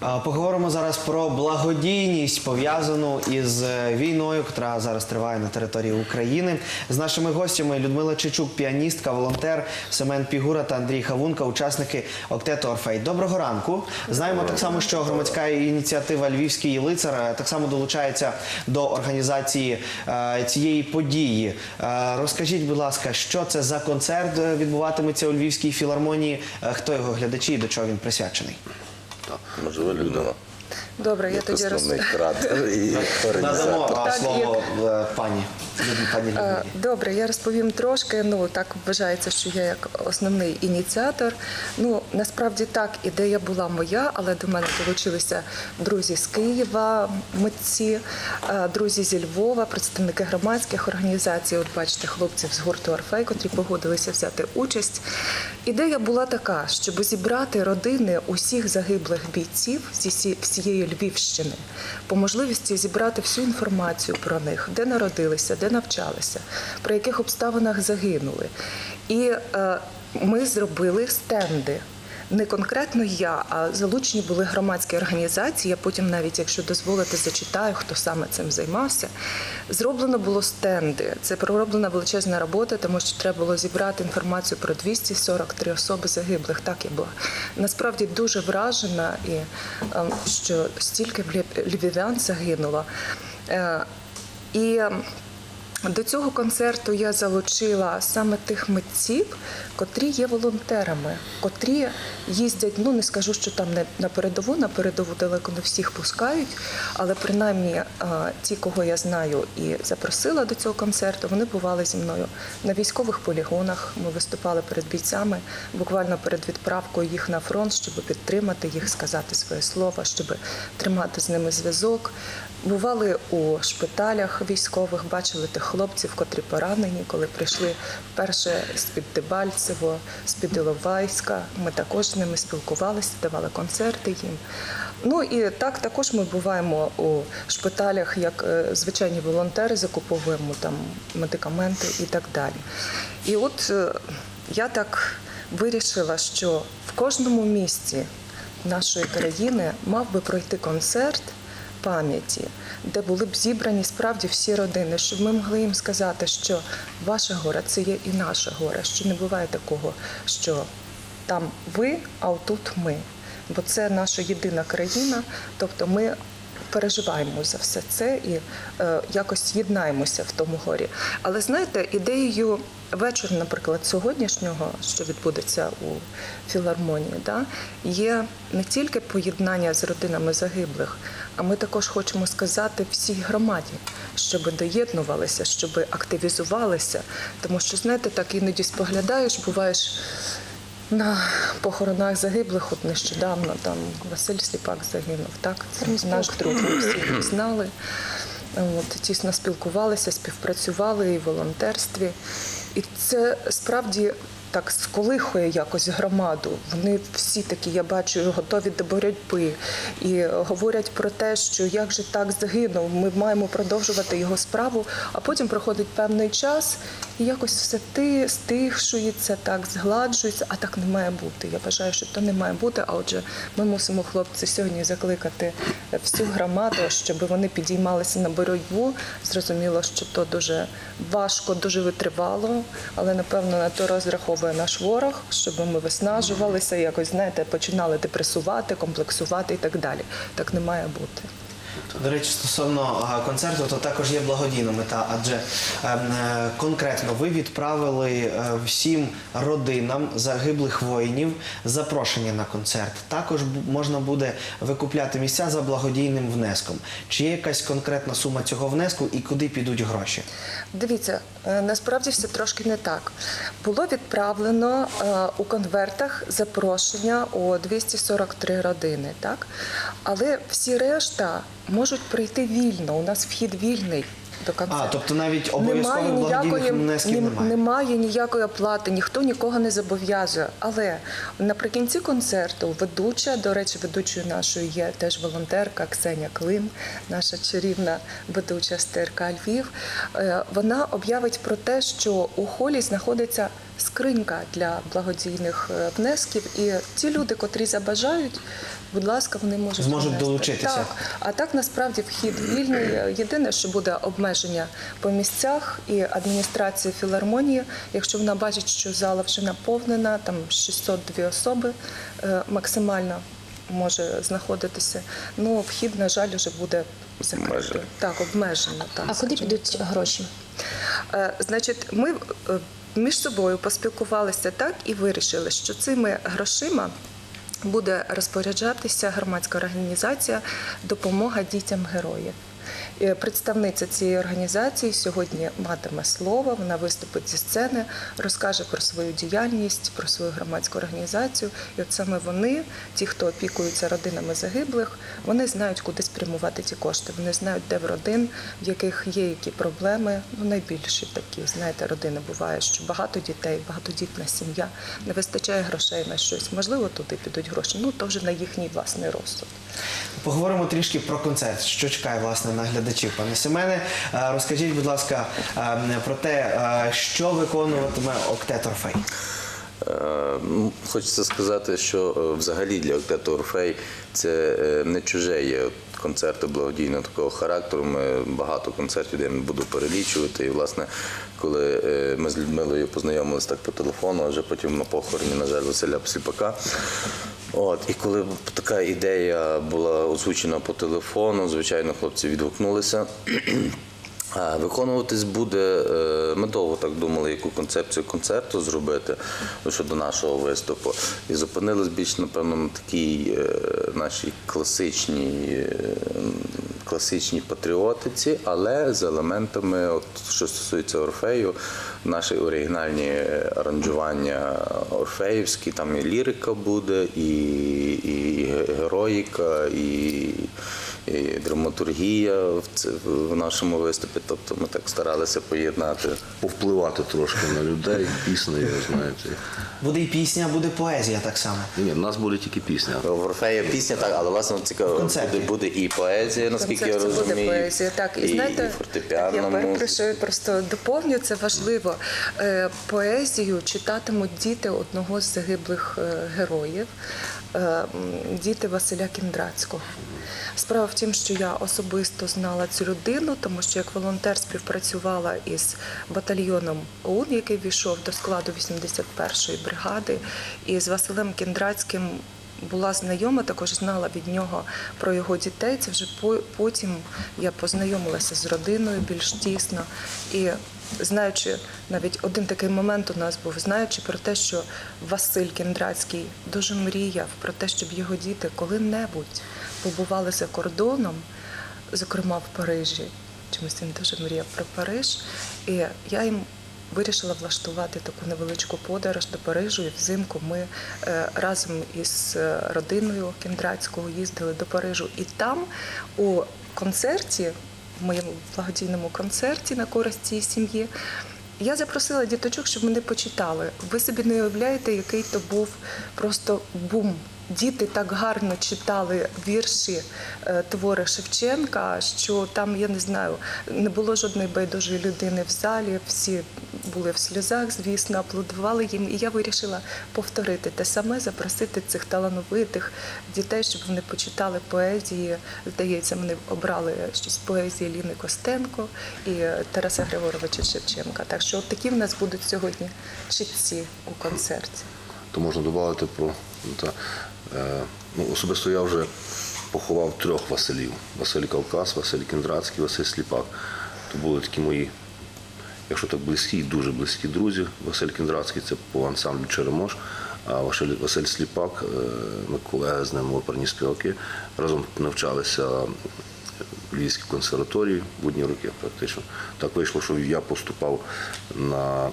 Поговоримо зараз про благодійність пов'язану із е, війною, яка зараз триває на території України. З нашими гостями Людмила Чечук, піаністка, волонтер, Семен Пігура та Андрій Хавунка, учасники Октету Орфей. Доброго ранку. Знаємо так само, що громадська ініціатива Львівський лицар е, так само долучається до організації е, цієї події. Розкажіть, будь ласка, що це за концерт відбуватиметься у Львівській філармонії? Хто його глядачі і до чого він присвячений? Можливо, Людмила. Добре, я тоді роз... основний кратер і Надамо організатор. а, Так, слово пані. Е. Добре, я розповім трошки. Ну так вважається, що я як основний ініціатор. Ну насправді так, ідея була моя, але до мене долучилися друзі з Києва, митці, е, друзі зі Львова, представники громадських організацій. От бачите, хлопців з гурту Орфей, котрі погодилися взяти участь. Ідея була така, щоб зібрати родини усіх загиблих бійців зі всі- Львівщини, по можливості зібрати всю інформацію про них, де народилися, де навчалися, при яких обставинах загинули. І е, ми зробили стенди. Не конкретно я, а залучені були громадські організації. Я потім, навіть якщо дозволите, зачитаю, хто саме цим займався. Зроблено було стенди. Це пророблена величезна робота, тому що треба було зібрати інформацію про 243 особи загиблих. Так я була насправді дуже вражена, і ем, що стільки львів- львів'ян загинуло. Е, І ем, до цього концерту я залучила саме тих митців, котрі є волонтерами, котрі їздять. Ну не скажу, що там не на передову, на передову далеко не всіх пускають, але принаймні ті, кого я знаю і запросила до цього концерту, вони бували зі мною на військових полігонах. Ми виступали перед бійцями, буквально перед відправкою їх на фронт, щоб підтримати їх, сказати своє слово, щоб тримати з ними зв'язок. Бували у шпиталях військових, бачили тих хлопців, котрі поранені, коли прийшли вперше з-під Дебальцево, з-під Іловайська. Ми також з ними спілкувалися, давали концерти їм. Ну і так також ми буваємо у шпиталях, як е, звичайні волонтери, закуповуємо там медикаменти і так далі. І от е, я так вирішила, що в кожному місті нашої країни мав би пройти концерт пам'яті, де були б зібрані справді всі родини, щоб ми могли їм сказати, що ваше горе це є і наше горе, що не буває такого, що там ви, а отут ми. Бо це наша єдина країна, тобто ми переживаємо за все це і е, якось єднаємося в тому горі. Але знаєте, ідеєю вечора, наприклад, сьогоднішнього, що відбудеться у філармонії, да, є не тільки поєднання з родинами загиблих, а ми також хочемо сказати всій громаді, щоб доєднувалися, щоб активізувалися. Тому що, знаєте, так іноді споглядаєш, буваєш. На похоронах загиблих, от нещодавно там Василь Сліпак загинув. Так, це наш друг. Ми всі знали. От, тісно спілкувалися, співпрацювали і в волонтерстві. І це справді так сколихує якось громаду. Вони всі такі, я бачу, готові до боротьби і говорять про те, що як же так загинув, ми маємо продовжувати його справу. А потім проходить певний час, і якось все ти стихшується, так згладжується. А так не має бути. Я вважаю, що то не має бути. А отже, ми мусимо хлопці сьогодні закликати всю громаду, щоб вони підіймалися на боротьбу. Зрозуміло, що то дуже важко, дуже витривало, але напевно на то розраховує наш ворог, щоб ми виснажувалися, якось знаєте, починали депресувати, комплексувати і так далі. Так не має бути. До речі, стосовно концерту, то також є благодійна мета, адже е, конкретно ви відправили е, всім родинам загиблих воїнів запрошення на концерт. Також можна буде викупляти місця за благодійним внеском. Чи є якась конкретна сума цього внеску і куди підуть гроші? Дивіться, е, насправді все трошки не так. Було відправлено е, у конвертах запрошення у 243 родини, так? Але всі решта можуть прийти вільно. У нас вхід вільний до кінця. А, тобто навіть обов'язкових благодійних внесків немає? немає ніякої оплати, ніхто нікого не зобов'язує. Але наприкінці концерту ведуча, до речі, ведучою нашою є теж волонтерка Ксеня Клим, наша чарівна ведуча з ТРК Львів. Е, Вона об'явить про те, що у холі знаходиться скринька для благодійних е, внесків. І ті люди, котрі забажають, будь ласка, вони можуть Зможуть внести. долучитися. Так, а так насправді вхід вільний. Єдине, що буде обмеження по місцях і адміністрація філармонії, якщо вона бачить, що зала вже наповнена, там 602 особи е, максимально може знаходитися. Ну, вхід, на жаль, вже буде закритий. Так, обмежено. Так, А куди підуть гроші? Е, Значить, ми е, між собою поспілкувалися так і вирішили, що цими грошима буде розпоряджатися громадська організація Допомога дітям героїв. Е, Представниця цієї організації сьогодні матиме слово. Вона виступить зі сцени, розкаже про свою діяльність, про свою громадську організацію. І от саме вони, ті, хто опікуються родинами загиблих, вони знають, куди спрямувати ці кошти. Вони знають, де в родин, в яких є які проблеми. Ну найбільші такі, знаєте, родини буває, що багато дітей, багатодітна сім'я, не вистачає грошей на щось. Можливо, туди підуть гроші. Ну то вже на їхній власний розсуд. Поговоримо трішки про концерт. Що чекає власне на глядачів, пане Семене. Розкажіть, будь ласка, про те, що виконуватиме Октет Орфей. Е, Хочеться сказати, що е, взагалі для Октету Орфей це е, не чуже є концерти благодійного такого характеру. Ми багато концертів, я буду перелічувати. І, власне, коли ми з Людмилою познайомилися так по телефону, а вже потім на похороні, на жаль, Василя Сліпака. От, і коли така ідея була озвучена по телефону, звичайно, хлопці відгукнулися. Виконуватись буде. е, Ми довго так думали, яку концепцію концерту зробити ну, щодо нашого виступу. І зупинились більш, напевно, на такій е, нашій класичній, е, класичній патріотиці, але з елементами, от, що стосується Орфею, наші оригінальні аранжування орфеївські, там і лірика буде, і, і героїка, і і драматургія в, це- в нашому виступі. Тобто ми так старалися поєднати. повпливати трошки на людей піснею, знаєте. Буде і пісня, буде поезія так само. Ні, в нас буде тільки пісня. В Орфея пісня, так, але власне цікаво, буде, буде і поезія, наскільки я розумію. буде поезія. Так, і, знаєте, і фортепіанна я перепрошую, просто доповню, це важливо. Е, Поезію читатимуть діти одного з загиблих е, героїв, діти Василя Кіндрацького. Справа в тім, що я особисто знала цю людину, тому що як волонтер співпрацювала із батальйоном ОУН, який війшов до складу 81-ї бригади, і з Василем Кіндрацьким була знайома, також знала від нього про його дітей. Це вже по- потім я познайомилася з родиною більш тісно. І знаючи, навіть один такий момент у нас був, знаючи про те, що Василь Кіндрацький дуже мріяв про те, щоб його діти коли-небудь побували за кордоном, зокрема в Парижі. Чомусь він дуже мріяв про Париж. І я їм вирішила влаштувати таку невеличку подорож до Парижу. І взимку ми е, разом із е, родиною Кіндрацького їздили до Парижу. І там у концерті, в моєму благодійному концерті на користь цієї сім'ї. Я запросила діточок, щоб вони почитали. Ви собі не уявляєте, який то був просто бум. Діти так гарно читали вірші, е, твори Шевченка, що там, я не знаю, не було жодної байдужої людини в залі. Всі були в сльозах, звісно, аплодували їм. І я вирішила повторити те саме, запросити цих талановитих дітей, щоб вони почитали поезії. Здається, вони обрали щось поезії Ліни Костенко і Тараса Григоровича Шевченка. Так що такі в нас будуть сьогодні читці у концерті. То можна додати про ну, та, ну, особисто я вже поховав трьох Василів: Василь Кавказ, Василь Кіндрацький, Василь Сліпак. То були такі мої, якщо так близькі, дуже близькі друзі. Василь Кіндрацький це по ансамблю Черемош, а Василь, Василь Сліпак, е, ми колеги з ним оперні співаки, разом навчалися в Львівській консерваторії в одні роки практично. Так вийшло, що я поступав на,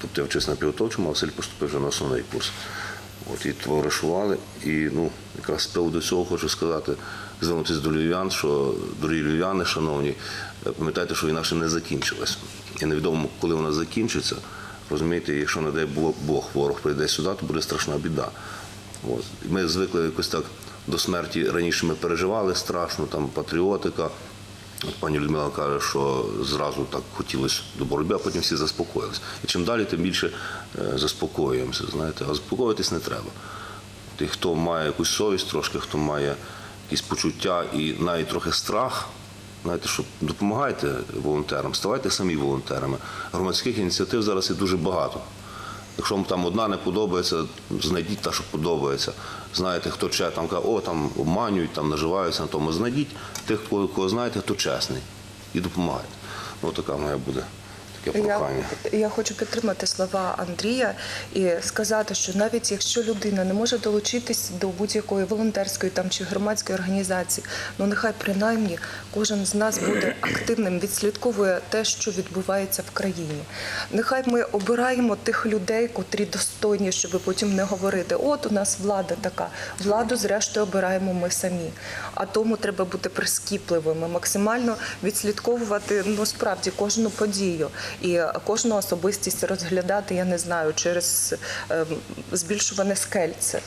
тобто я вчився на підготовчому, а Василь поступив вже на основний курс. От і товаришували. І ну, якраз з приводу цього хочу сказати, звернутися до львів'ян, що дорогі львів'яни, шановні, е, пам'ятайте, що війна ще не закінчилась. І невідомо, коли вона закінчиться. Розумієте, якщо не дай Бог, ворог прийде сюди, то буде страшна біда. От. Ми звикли якось так до смерті раніше ми переживали страшно, там патріотика. От пані Людмила каже, що зразу так хотілося до боротьби, а потім всі заспокоїлися. І чим далі, тим більше е, заспокоюємося. Знаєте, а заспокоїтись не треба. Ти, хто має якусь совість трошки, хто має якісь почуття і навіть трохи страх, знаєте, що допомагайте волонтерам, ставайте самі волонтерами. Громадських ініціатив зараз є дуже багато. Якщо вам там одна не подобається, знайдіть та, що подобається. Знаєте, хто че там каже, о, там обманюють, там наживаються на тому. Знайдіть тих, кого, кого знаєте, хто чесний, і допомагайте. Ну, така моя буде таке Я, я хочу підтримати слова Андрія і сказати, що навіть якщо людина не може долучитись до будь-якої волонтерської там чи громадської організації, ну нехай принаймні кожен з нас буде активним, відслідковує те, що відбувається в країні. Нехай ми обираємо тих людей, котрі достойні, щоб потім не говорити, от у нас влада така. Владу, зрештою, обираємо ми самі. А тому треба бути прискіпливими, максимально відслідковувати ну справді кожну подію і кожну особистість розглядати, я не знаю, через ем, збільшуване скельце.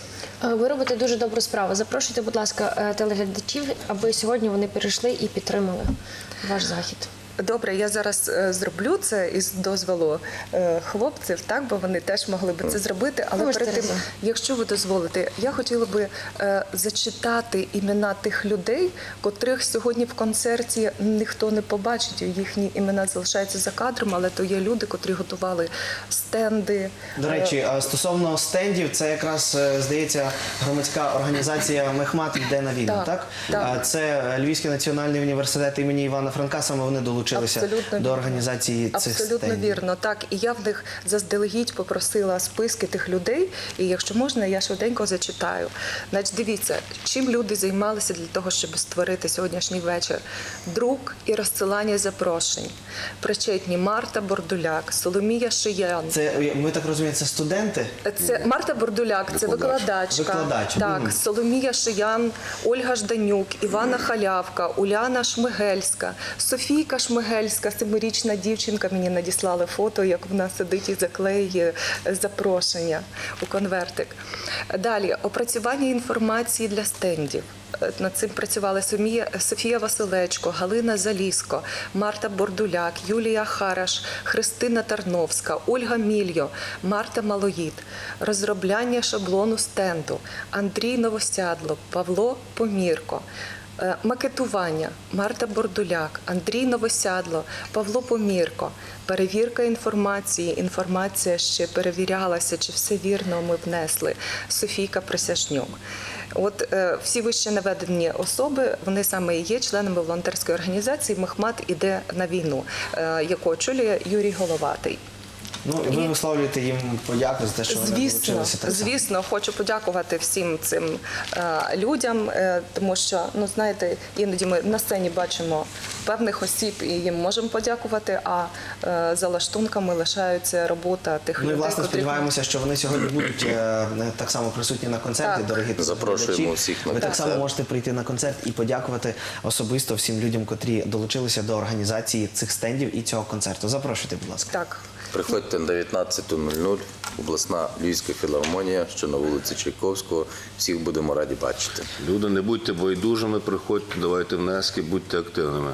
Е, Ви робите дуже добру справу. Запрошуйте, будь ласка, е, телеглядачів, аби сьогодні вони перейшли і підтримали ваш захід. Добре, я зараз е, зроблю це із дозволу е, хлопців, так бо вони теж могли би це зробити. Але Можете перед тим, разом. якщо ви дозволите, я хотіла би е, зачитати імена тих людей, котрих сьогодні в концерті ніхто не побачить. Їхні імена залишаються за кадром, але то є люди, котрі готували стенди. До речі, а стосовно стендів, це якраз здається громадська організація Мехмат йде на війну. Так, Так, так. Це Львівський національний університет імені Івана Франка. Саме вони долучилися Абсолютно до вірно. цих Абсолютно стендів. вірно. Так, і я в них заздалегідь попросила списки тих людей. І якщо можна, я швиденько зачитаю. Значить, дивіться, чим люди займалися для того, щоб створити сьогоднішній вечір. Друк і розсилання запрошень. Причетні Марта Бордуляк, Соломія Шиян. Це ми так розуміємо, це студенти. Це Марта Бордуляк, це Викладач. викладачка. Викладач, Так, мгм. Соломія Шиян, Ольга Жданюк, Івана Халявка, Уляна Шмигельська, Софійка Шмигельська, семирічна дівчинка. Мені надіслали фото, як вона сидить і заклеює запрошення у конвертик. Далі опрацювання інформації для стендів. Е, Над цим працювали Софія Василечко, Галина Заліско, Марта Бордуляк, Юлія Хараш, Христина Тарновська, Ольга Мільйо, Марта Малоїд, розробляння шаблону стенду, Андрій Новосядло, Павло Помірко. Е, Макетування Марта Бордуляк, Андрій Новосядло, Павло Помірко, перевірка інформації. Інформація ще перевірялася, чи все вірно ми внесли. Софійка Присяжнюк. От е, всі вище наведені особи, вони саме і є членами волонтерської організації Мехмат іде на війну, е, яку очолює Юрій Головатий. Ну і ви висловлюєте їм подяку за те, що вони Звісно, так само. звісно, хочу подякувати всім цим е, людям, е, тому що ну знаєте, іноді ми на сцені бачимо певних осіб і їм можемо подякувати. А е, за лаштунками лишається робота тих Ну і людей. власне котрих- сподіваємося, що вони сьогодні будуть е, так само присутні на концерті. Так. Дорогі Запрошуємо всіх на Ви так само можете прийти на концерт і подякувати особисто всім людям, котрі долучилися до організації цих стендів і цього концерту. Запрошуйте, будь ласка. Так. Приходьте на 19.00, обласна Львівська філармонія, що на вулиці Чайковського. Всіх будемо раді бачити. Люди, не будьте байдужими, приходьте, давайте внески, будьте активними.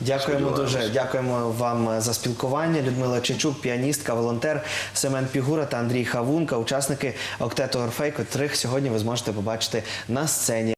Дякуємо дуже. Дякуємо вам за спілкування. Людмила Чечук, піаністка, волонтер Семен Пігура та Андрій Хавунка, учасники октету Орфей, котрих сьогодні ви зможете побачити на сцені.